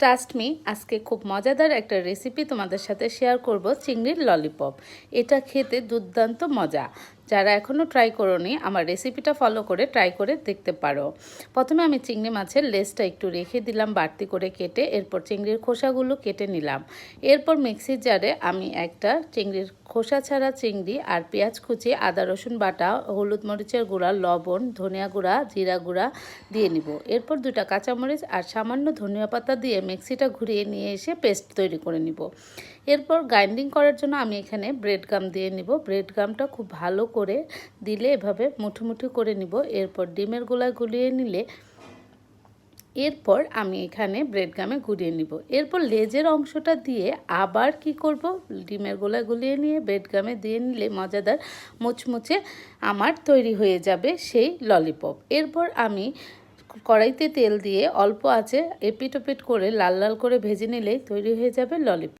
Trust me আজকে খুব মজাদার একটা রেসিপি তোমাদের সাথে শেয়ার করব চিংড়ির ললিপপ এটা খেতে দুর্দান্ত মজা। যারা এখনও ট্রাই করোনি, আমার রেসিপিটা ফলো করে ট্রাই করে দেখতে পারো। প্রথমে আমি চিংড়ি মাছের লেসটা একটু রেখে দিলাম, বাড়তি করে কেটে এরপর চিংড়ির খোসাগুলো কেটে নিলাম। এরপর মিক্সির জারে আমি একটা চিংড়ির খোসা ছাড়া চিংড়ি আর পেঁয়াজ কুচি, আদা, রসুন বাটা, হলুদ মরিচের গুঁড়া, লবণ, ধনিয়া গুঁড়া, জিরা গুঁড়া দিয়ে নিব। এরপর দুটা কাঁচামরিচ আর সামান্য ধনিয়া পাতা দিয়ে মিক্সিটা ঘুরিয়ে নিয়ে এসে পেস্ট তৈরি করে নিব। এরপর গ্রাইন্ডিং করার জন্য আমি এখানে ব্রেড গাম দিয়ে নিব। ব্রেড গামটা খুব ভালো করে দিলে এভাবে মুঠো মুঠো করে নিব। এরপর ডিমের গোলা গুলিয়ে নিলে এরপর আমি এখানে ব্রেড গামে গুলিয়ে নিব। এরপর লেজের অংশটা দিয়ে আবার কি করব? ডিমের গোলা গুলিয়ে নিয়ে ব্রেড গামে দিয়ে নিলে মজাদার মুচমুচে আমার তৈরি হয়ে যাবে সেই ললিপপ এরপর আমি কড়াইতে তেল দিয়ে অল্প আছে এপিট ওপিট করে লাল লাল করে ভেজে নিলেই তৈরি হয়ে যাবে ললিপপ